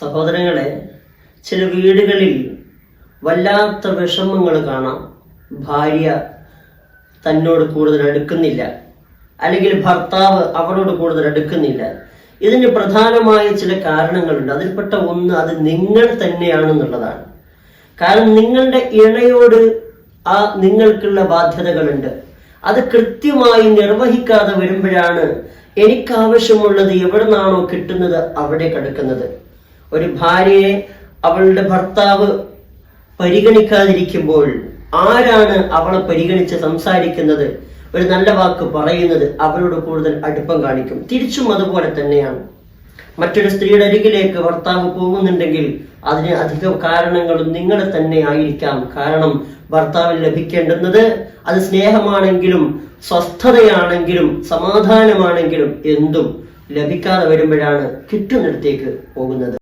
സഹോദരങ്ങളെ ചില വീടുകളിൽ വല്ലാത്ത വിഷമങ്ങൾ കാണാം. ഭാര്യ തന്നോട് കൂടുതൽ അടുക്കുന്നില്ല. അല്ലെങ്കിൽ ഭർത്താവ് അവരോട് കൂടുതൽ അടുക്കുന്നില്ല. ഇതിന് പ്രധാനമായ ചില കാരണങ്ങളുണ്ട്. അതിൽപ്പെട്ട ഒന്ന് അത് നിങ്ങൾ തന്നെയാണെന്നുള്ളതാണ്. കാരണം നിങ്ങളുടെ ഇണയോട് ആ നിങ്ങൾക്കുള്ള ബാധ്യതകളുണ്ട്. അത് കൃത്യമായി നിർവഹിക്കാതെ വരുമ്പോഴാണ് എനിക്കാവശ്യമുള്ളത് എവിടെ നിന്നാണോ കിട്ടുന്നത് അവിടെ കിടക്കുന്നത്. ഒരു ഭാര്യയെ അവളുടെ ഭർത്താവ് പരിഗണിക്കാതിരിക്കുമ്പോൾ ആരാണ് അവളെ പരിഗണിച്ച് സംസാരിക്കുന്നത്? ഒരു നല്ല വാക്ക് പറയുന്നത് അവരോട് കൂടുതൽ അടുപ്പം കാണിക്കും. തിരിച്ചും അതുപോലെ തന്നെയാണ്. മറ്റൊരു സ്ത്രീയുടെ അരികിലേക്ക് ഭർത്താവ് പോകുന്നുണ്ടെങ്കിൽ അതിന് അധിക കാരണങ്ങളും നിങ്ങളെ തന്നെ ആയിരിക്കാം. കാരണം ഭർത്താവിന് ലഭിക്കേണ്ടുന്നത് അത് സ്നേഹമാണെങ്കിലും സ്വസ്ഥതയാണെങ്കിലും സമാധാനമാണെങ്കിലും എന്തും ലഭിക്കാതെ വരുമ്പോഴാണ് കിട്ടുന്നിടത്തേക്ക് പോകുന്നത്.